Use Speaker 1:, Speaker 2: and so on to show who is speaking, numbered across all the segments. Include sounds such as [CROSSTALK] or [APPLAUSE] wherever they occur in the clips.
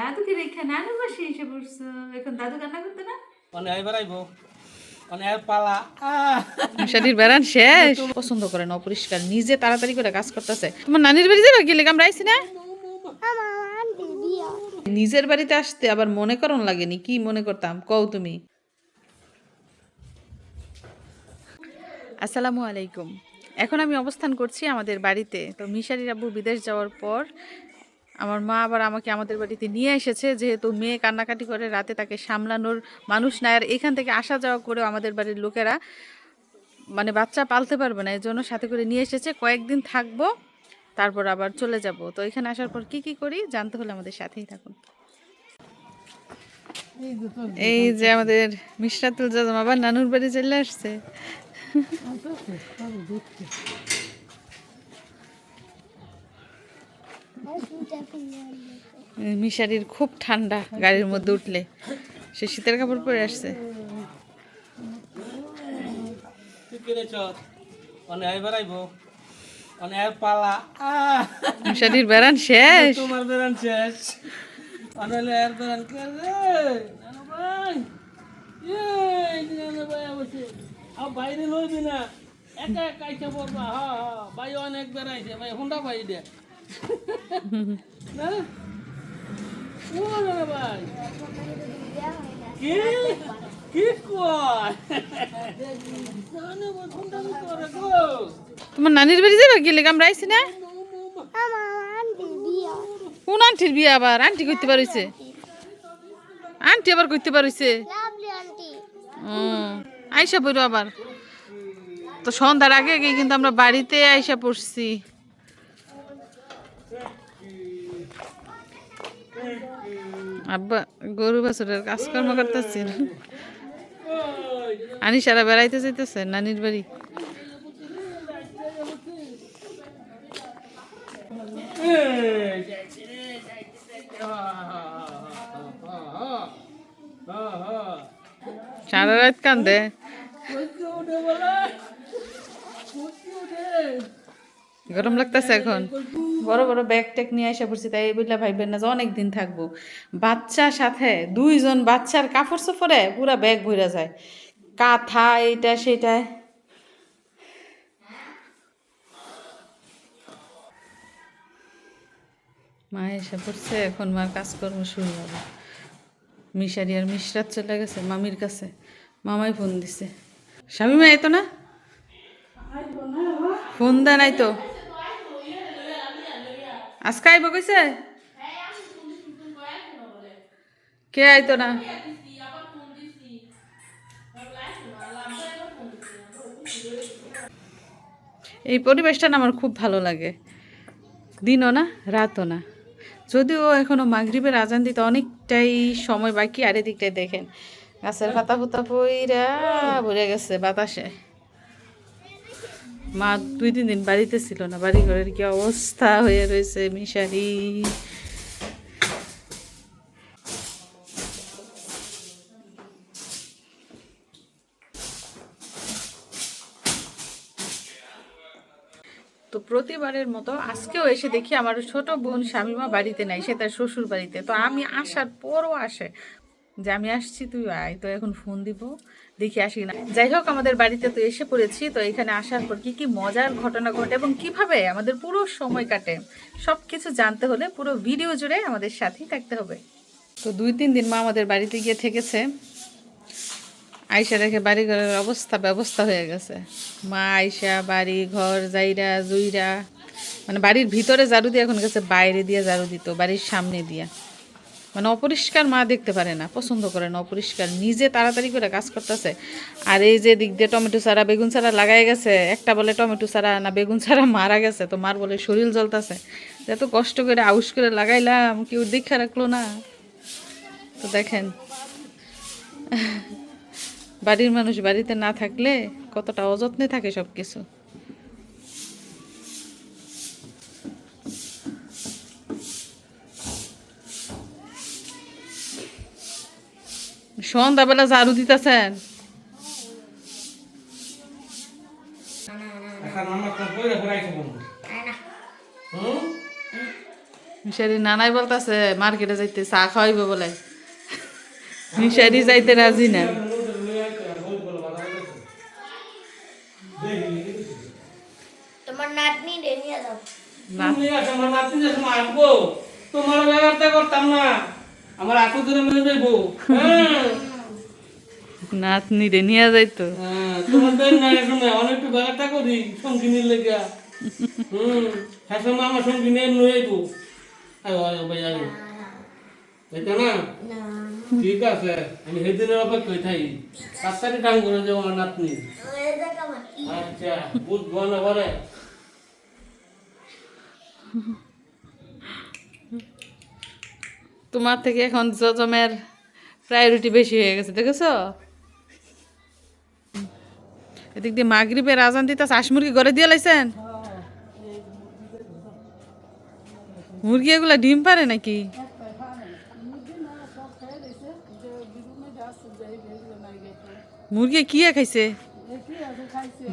Speaker 1: দাদুকে রেখে নানু বাসে এসে পড়ছো। এখন দাদু কান্না করতে না?
Speaker 2: মানে এবার আইব। এর পালা। আহ!
Speaker 3: শাড়ির বেড়ান শেষ। পছন্দ করে না অপরিষ্কার। নিজে তাড়াতাড়ি করে কাজ করতেছে। তোমার নানির বাড়ি যাবে গেলে আমরা আইছি না? নিজের বাড়িতে আসতে আবার মনে করন লাগেনি। কি মনে করতাম? কও তুমি। আসসালামু আলাইকুম। এখন আমি অবস্থান করছি আমাদের বাড়িতে। তো মিশারির আব্বু বিদেশ যাওয়ার পর আমার মা আবার আমাকে আমাদের বাড়িতে নিয়ে এসেছে যেহেতু মেয়ে কান্নাকাটি করে রাতে তাকে সামলানোর মানুষ নাই আর এখান থেকে আসা যাওয়া করেও আমাদের বাড়ির লোকেরা মানে বাচ্চা পালতে পারবে না এর জন্য সাথে করে নিয়ে এসেছে। কয়েকদিন থাকব তারপর আবার চলে যাব। তো এখানে আসার পর কি কি করি জানতে হলে আমাদের সাথেই থাকুন। এই যে আমাদের মিশরাতুল জাজাম আবার নানুর বাড়ি চলে আসছে। মিশারির খুব ঠান্ডা গাড়ির মধ্যে উঠলে। সে শীতের কাপড় পরে আসছে! মিশারির বেড়ান শেষ।
Speaker 2: তোমার বেড়ান শেষ বাইরে লইবি না, একা একা পড়বা। হা হা, ভাই অনেক বেড়াইছে, ভাই হুন্ডা ভাই দে।
Speaker 3: তোমার নানির বাড়ি যাবে গেলে আমরা আইছি না? কোন আন্টির বিয়ে আবার? আন্টি করতে পারিছে। আন্টি আবার করতে পারিছে। আইসা পড়ো আবার। তো সন্ধ্যার আগে আগে কিন্তু আমরা বাড়িতে আইসা পড়ছি। আব্বা গরু বাছুরের কাজকর্ম করতেছি আনি সারা বেড়াইতে যাইতেছে নানির বাড়ি? সারা রাত কান্দে। গরম লাগতেছে এখন। বড় বড় ব্যাগ ট্যাগ নিয়ে আসা পড়ছি তাই বললে ভাইবেন না যে অনেক দিন থাকব। বাচ্চার সাথে দুইজন বাচ্চার কাপড় চোপড়ে পুরা ব্যাগ ভরে যায়। কাঁথা এইটা সেটা। মা এসে পড়ছে এখন মার কাজকর্ম শুরু হবে। মিশারি আর মিশরাত চলে গেছে মামির কাছে। মামাই ফোন দিছে। স্বামী মা এতো না? ফোন দেয় নাই তো? আজকে আইব কইছে? কে আইতো না? এই পরিবেশটা না আমার খুব ভালো লাগে। দিনও না রাতও না। যদিও এখনও মাগরিবের আজান দিতে অনেকটাই সময় বাকি আর এদিকটাই দেখেন গাছের পাতা ফুতা পইরা ভরে গেছে বাতাসে। মা দুই তিন দিন বাড়িতে ছিল না বাড়ি ঘরের কি অবস্থা হয়ে রয়েছে মিশারি তো প্রতিবারের মতো আজকেও এসে দেখি আমার ছোট বোন শামিমা বাড়িতে নাই, সে তার শ্বশুর বাড়িতে তো আমি আসার পরও আসে। যে আমি আসছি, তুই আয়। তো এখন ফোন দিব, দেখি আসি না যাই হোক, আমাদের বাড়িতে তো এসে পড়েছি, তো এখানে আসার পর কি কি মজার ঘটনা ঘটে এবং কীভাবে আমাদের পুরো সময় কাটে সব কিছু জানতে হলে পুরো ভিডিও জুড়ে আমাদের সাথেই থাকতে হবে। তো দুই তিন দিন মা আমাদের বাড়িতে গিয়ে থেকেছে। আয়সা রেখে বাড়ি ঘরের অবস্থা ব্যবস্থা হয়ে গেছে। মা আয়সা বাড়ি, ঘর, জাইরা, জুইরা মানে বাড়ির ভিতরে ঝাড়ু দিয়ে এখন গেছে, বাইরে দিয়ে ঝাড়ু দিত, বাড়ির সামনে দিয়া। মানে অপরিষ্কার মা দেখতে পারে না, পছন্দ করে না, অপরিষ্কার। নিজে তাড়াতাড়ি করে কাজ করতেছে। আর এই যে দিক দিয়ে টমেটো চারা বেগুন চারা লাগাই গেছে, একটা বলে টমেটো চারা না বেগুন চারা মারা গেছে, তো মার বলে শরীর জ্বলতেছে। এত কষ্ট করে আউশ করে লাগাইলাম, কেউ দীক্ষা রাখল না। তো দেখেন, বাড়ির মানুষ বাড়িতে না থাকলে কতটা অযত্নে থাকে সব কিছু সন্ধ্যাবেলা ঝাড়ু দিতেছেন?
Speaker 1: মিশারি নানাই বলতাছে মার্কেটে যাইতে চা খাওয়াইব বলে। মিশারি যাইতে রাজি না।
Speaker 4: তোমার
Speaker 2: ব্যবহারটা করতাম না। আমার আটু ধরে মেরে যাইবো হ্যাঁ।
Speaker 1: নাতনি রে নিয়ে যাইতো।
Speaker 2: হ্যাঁ, তোমার না অনেকটু ব্যবহারটা করি সঙ্গিনীর লেগে। হুম হ্যাঁ সময় আমার সঙ্গী নিয়ে যাইবো ভাই আয়। তাইতো না?
Speaker 4: না।
Speaker 2: ঠিক আছে আমি সেদিনের অপেক্ষায় থাকি তাড়াতাড়ি করে যাব আমার নাতনি। আচ্ছা বুঝব না পরে।
Speaker 1: তোমার থেকে এখন জজমের প্রায়োরিটি বেশি হয়ে গেছে দেখেছ? এদিক দিয়ে মাগরিবের আজান দিতে হাঁস মুরগি ঘরে দিয়ে লাইছেন? মুরগি এগুলা ডিম পারে নাকি? মুরগি কি খাইছে?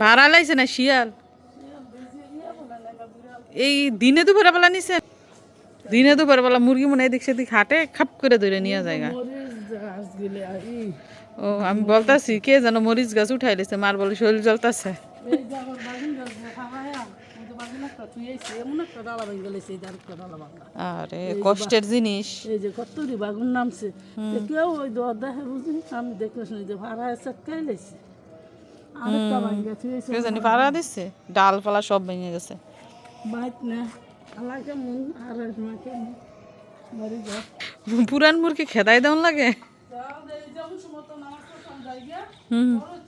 Speaker 1: ভাড়া লাইছে না শিয়াল? এই দিনে দুপুরে বেলা নিছেন দিনে দুপুরে বেলা মুরগি মনে এদিক সেদিক হাটে, খাপ করে ধরে নিয়ে জায়গা ও আমি বলতাছি কে যেন মরিচ গাছ উঠাই লেছে মার বলে শরীর জ্বলতাছে। আরে কষ্টের জিনিস।
Speaker 5: এই যে কত বাগুন নামছে কেউ ওই দর দেখে বুঝি আমি দেখলে শুনি যে ভাড়া কে লেছে।
Speaker 1: জানি পাড়া দিচ্ছে ডাল পালা সব ভেঙে গেছে।
Speaker 5: বাইত না আল্লাহ কেমন আর
Speaker 1: পুরান মুরগি খেদাই দেওয়ান লাগে?
Speaker 5: হয়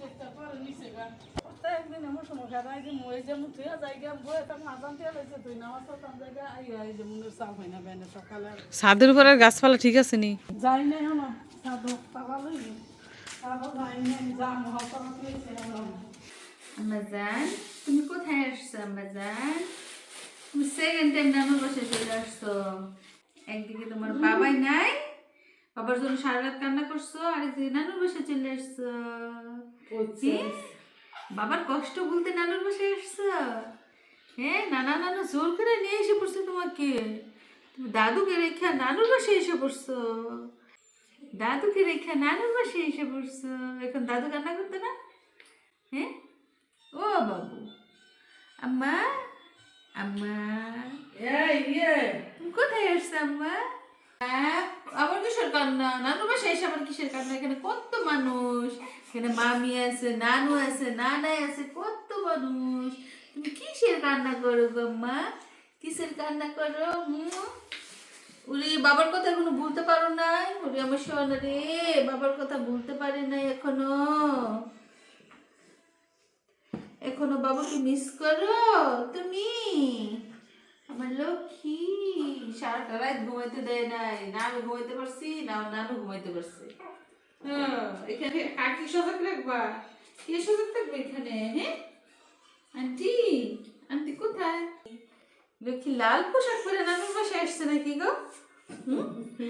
Speaker 1: ছাদের উপরের গাছপালা ঠিক আছে নি?
Speaker 5: যাই না হলো সাধু পালা লইবি তারপর যাই না যাম হকাম পেয়েছে
Speaker 3: আম্মাজান তুমি কোথায় আসছো আম্মাজান? তুমি সেকেন্ড টাইম নানুর বাসায় চলে আসছো। একদিকে তোমার বাবাই নাই বাবার জন্য সারা রাত কান্না করছ আর নানুর বাসায় চলে আসছো? বাবার কষ্ট বলতে নানুর বাসায় আসছো? হ্যাঁ নানা নানু জোর করে নিয়ে এসে পড়ছে তোমাকে। তুমি দাদুকে রেখে নানুর বাসায় এসে পড়ছো। দাদুকে রেখে নানুর বাসায় এসে পড়ছো। এখন দাদু কান্না করতে না? হ্যাঁ ও বাবু। আম্মা আম্মা।
Speaker 5: ইয়ে।
Speaker 3: তুমি কোথায় আসছো আম্মা? হ্যাঁ, আবার কিসের কান্না? নানু বাসায় এসে আবার কিসের কান্না? এখানে কত মানুষ। এখানে মামি আছে নানু আছে নানাই আছে কত মানুষ। তুমি কিসের কান্না করো গো আম্মা কিসের কান্না করো? হুম? উরি বাবার কথা এখনও ভুলতে পারো নাই? উরি আমার সোনা রে বাবার কথা ভুলতে পারি নাই এখনও। এখনও বাবাকে মিস করো? তুমি? লক্ষ্মী সারাটা রাত ঘুমাইতে দেয় নাই। না আমি ঘুমাইতে পারছি, না নানু ঘুমাইতে পারছে। হ্যাঁ এখানে আর কি সজাগ রাখবা কে সজাগ থাকবে এখানে হ্যাঁ আন্টি আন্টি কোথায়? লক্ষ্মী লাল পোশাক পরে নানুর বাসায় আসছে নাকি গো?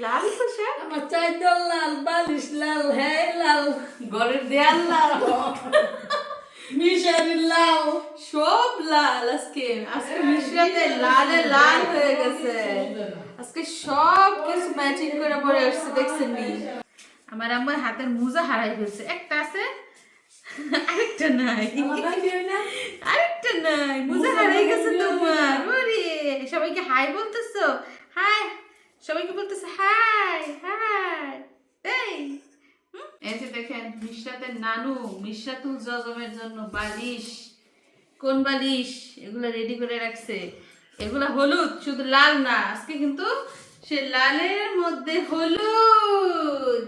Speaker 3: লাল পোশাক?
Speaker 5: আমার চাইদল লাল, বালিশ লাল হ্যাঁ লাল।
Speaker 3: ঘরের দেয়াল লাল।
Speaker 5: মিশারি লাল
Speaker 3: সব লাল আজকে। আজকে মিশ্রাতে লালে লাল হয়ে গেছে। আজকে সব কিছু ম্যাচিং করে পরে আসছে দেখছেন নি? আমার আমার হাতের মোজা হারাই ফেলছে। একটা আছে আরেকটা নাই। আরেকটা নাই। মোজা হারাই গেছে তোমার। ওরে সবাইকে হাই বলতেছো? হাই সবাইকে বলতেছে হাই হাই এই? এই দেখেন মিশরাতের নানু মিশরাতুল জজমের জন্য বালিশ। কোন বালিশ? এগুলো রেডি করে রাখছে। এগুলা হলুদ, শুধু লাল না, আজকে কিন্তু সে লালের মধ্যে হলুদ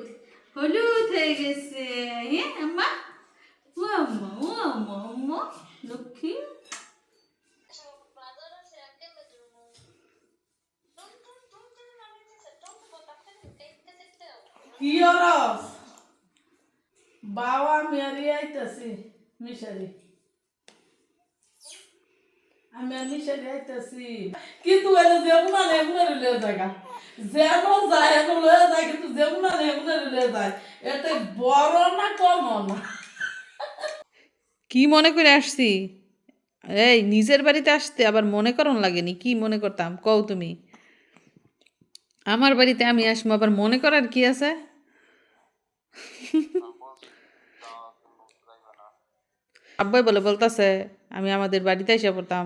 Speaker 3: হলুদ হয়ে গেছে। আম্মা? ও আম্মা লক্ষ্মী?
Speaker 5: কি বাবা আমি আর আইতাছি, মিশারি। আমি আর মিশারি আইতাছি। কিন্তু এলে যেমন আনে এমন লয়ে জায়গা যেমন যায়, এমন লয়ে যায়, কিন্তু যেমন আনে এমন লয়ে যায়। এতে বড় না কম না?
Speaker 1: কি মনে করে আসছি? এই, নিজের বাড়িতে আসতে আবার মনে করন লাগেনি। কি মনে করতাম? কও তুমি।
Speaker 3: আমার বাড়িতে আমি আসব, আবার মনে করার কি আছে? আব্বাই বলে বলতাছে আমি আমাদের বাড়িতে এসে পড়তাম।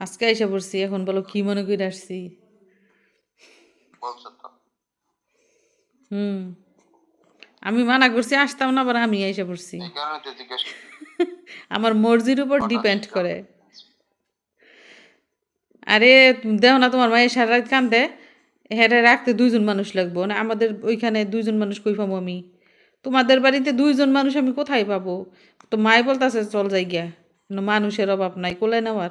Speaker 3: আজকে এসে পড়ছি এখন বলো কি মনে করে আসছি? হুম। আমি মানা করছি আসতাম না আবার আমি এসে পড়ছি। [LAUGHS] আমার মর্জির উপর ডিপেন্ড করে। আরে দেও না তোমার মায়ের সারা রাত কান্দে। হেরে রাখতে দুইজন মানুষ লাগবো না আমাদের ওইখানে দুইজন মানুষ কই পাবো আমি? তোমাদের বাড়িতে দুইজন মানুষ আমি কোথায় পাবো? তো মায় বলতেছে চল যাই গিয়া। মানুষের অভাব নাই কোলে নেওয়ার।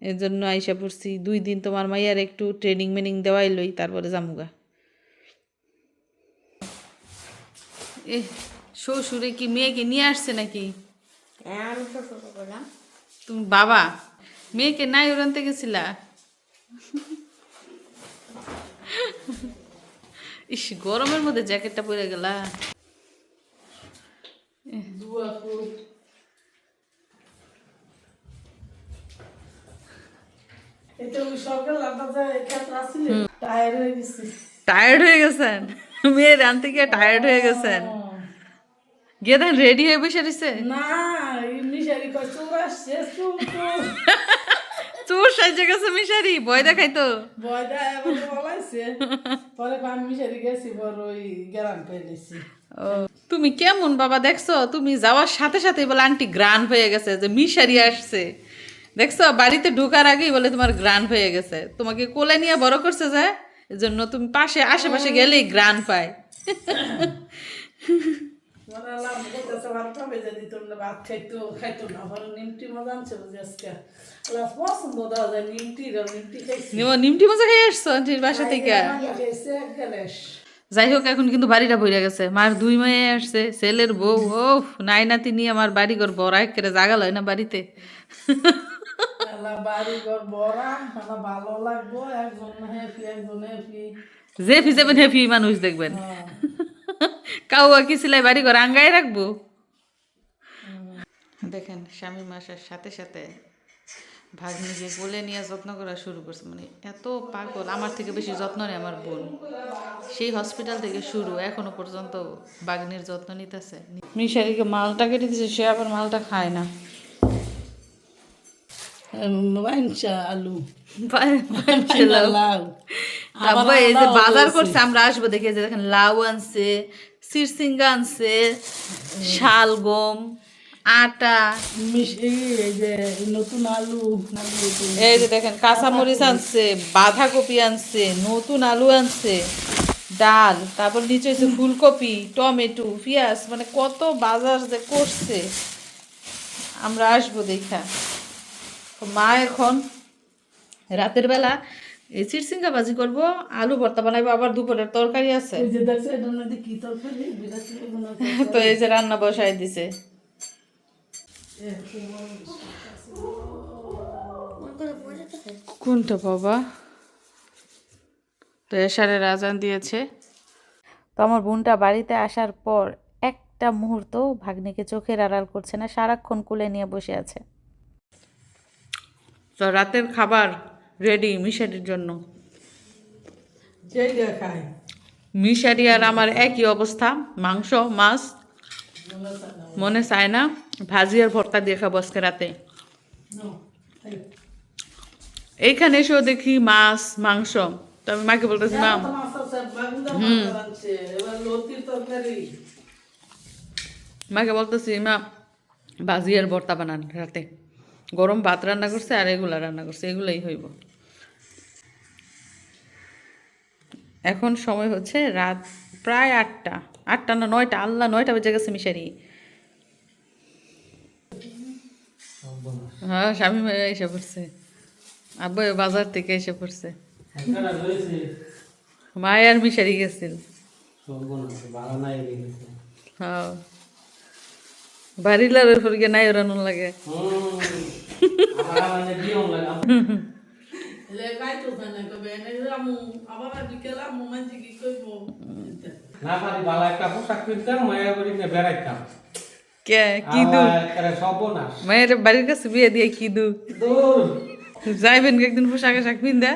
Speaker 3: এর জন্য আইসা পড়ছি দুই দিন তোমার মাইয়ার একটু ট্রেনিং মেনিং দেওয়াই লই তারপরে জামুগা এ শ্বশুরে কি মেয়েকে নিয়ে আসছে নাকি?
Speaker 6: আমি
Speaker 3: তুমি বাবা? মেয়েকে নাই ওরানতে গেছিলা? [LAUGHS] ইস গরমের মধ্যে জ্যাকেটটা পরে গেলা। টায়ার্ড হয়ে গেছেন? গিয়ে টায়ার্ড হয়ে গেছেন? গিয়ে রেডি হয়ে বসে রয়েছে?
Speaker 7: না এমনি শাড়ি কয় আসছে [LAUGHS] চোর
Speaker 3: সাইজে গেছে মিশারি ভয় দেখাই তো
Speaker 7: ভয় দেয় এবার বলাইছে পরে কয় আমি শাড়ি গেছি বড় ওই গ্রাম পেয়েছি
Speaker 3: ও, তুমি কেমন বাবা দেখছ তুমি যাওয়ার সাথে সাথে বলে আন্টি গ্রান হয়ে গেছে যে মিশারি আসছে দেখছ বাড়িতে ঢোকার আগেই বলে তোমার গ্রান হয়ে গেছে তোমাকে কোলে নিয়ে বড় করছে যে এজন্য তুমি পাশে আশেপাশে গেলেই গ্রান পায়
Speaker 7: মানে করতেছে ভাত খাইতো খাইতো না। নিমটি মজা আনছে বুঝি আজকে। লাভ পছন্দ দেওয়া যায় নিমটি নিমটি খাইছি।
Speaker 3: নিমটি মজা খেয়ে আসছো আন্টির বাসা থেকে? যাই হোক এখন কিন্তু বাড়িটা বইরা গেছে। মার দুই মেয়ে আসছে ছেলের বউ ও নাই নাতি নিয়ে আমার বাড়ি ঘর বড় করে জাগা হয় না বাড়িতে।
Speaker 7: আল্লাহ বাড়ি ঘর বড়া ভালো লাগবো একজন হ্যাপি একজন হ্যাপি
Speaker 3: যে ফিজাবেন হেফি মানুষ দেখবেন। কাউয়া কি সিলাই বাড়ি ঘর আঙ্গাই রাখব? দেখেন স্বামী মাসার সাথে সাথে ভাগ্নিকে কোলে নিয়ে যত্ন করা শুরু করছে মানে এত পাগল আমার থেকে বেশি যত্ন নেয় আমার বোন। সেই হসপিটাল থেকে শুরু এখনও পর্যন্ত বাগ্নির যত্ন নিতেছে। মিশারিকে মালটা কেটে দিছে সে আবার মালটা খায় না।
Speaker 7: আলু। লাউ।
Speaker 3: এই যে বাজার করছে আমরা আসব দেখে যে দেখেন লাউ আনছে সিরসিঙ্গা আনছে শালগম আটা।
Speaker 7: নতুন আলু আলু
Speaker 3: এই যে দেখেন কাঁচামরিচ আনছে বাঁধাকপি আনছে নতুন আলু আনছে ডাল তারপর নিচে হচ্ছে ফুলকপি টমেটো পেঁয়াজ মানে কত বাজার যে করছে। আমরা আসব দেখা। মা এখন রাতের বেলা এই চিরসিঙ্গা ভাজি করব আলু ভর্তা বানাবো আবার দুপুরের তরকারি আছে। [LAUGHS] তো এই যে রান্না বসাই দিছে। কোনটা বাবা? তো এশারের আজান দিয়েছে। তো আমার বোনটা বাড়িতে আসার পর একটা মুহূর্ত ভাগ্নিকে চোখের আড়াল করছে না সারাক্ষণ কুলে নিয়ে বসে আছে। তো রাতের খাবার রেডি মিশারির জন্য। মিশারি আর আমার একই অবস্থা মাংস মাছ মনে চায় না ভাজি আর ভর্তা দিয়ে খাব আজকে রাতে। এইখানে এসেও দেখি মাছ মাংস। তো আমি মাকে বলতেছি মা
Speaker 7: তরকারি।
Speaker 3: মাকে বলতেছি মা ভাজি আর ভর্তা বানান রাতে। গরম ভাত রান্না করছে আর এগুলা রান্না করছে এগুলাই হইব। এখন সময় হচ্ছে রাত প্রায় আটটা আটটা না নয়টা আল্লাহ নয়টা বেজে গেছে মিশারি। হ্যাঁ স্বামী মেয়ে এসে পড়ছে। আব্বু বাজার থেকে এসে পড়ছে।
Speaker 2: এখানে রয়েছে
Speaker 3: মায় আর মিশারি গেছিল হ্যাঁ। বাড়িলার উপর গিয়ে নাই ওরানো লাগে।
Speaker 2: মায়ের বাড়ি
Speaker 3: বাড়ির কাছে বিয়ে দিয়ে কি দু যাইবেন একদিন পোশাক আশাক পিন দে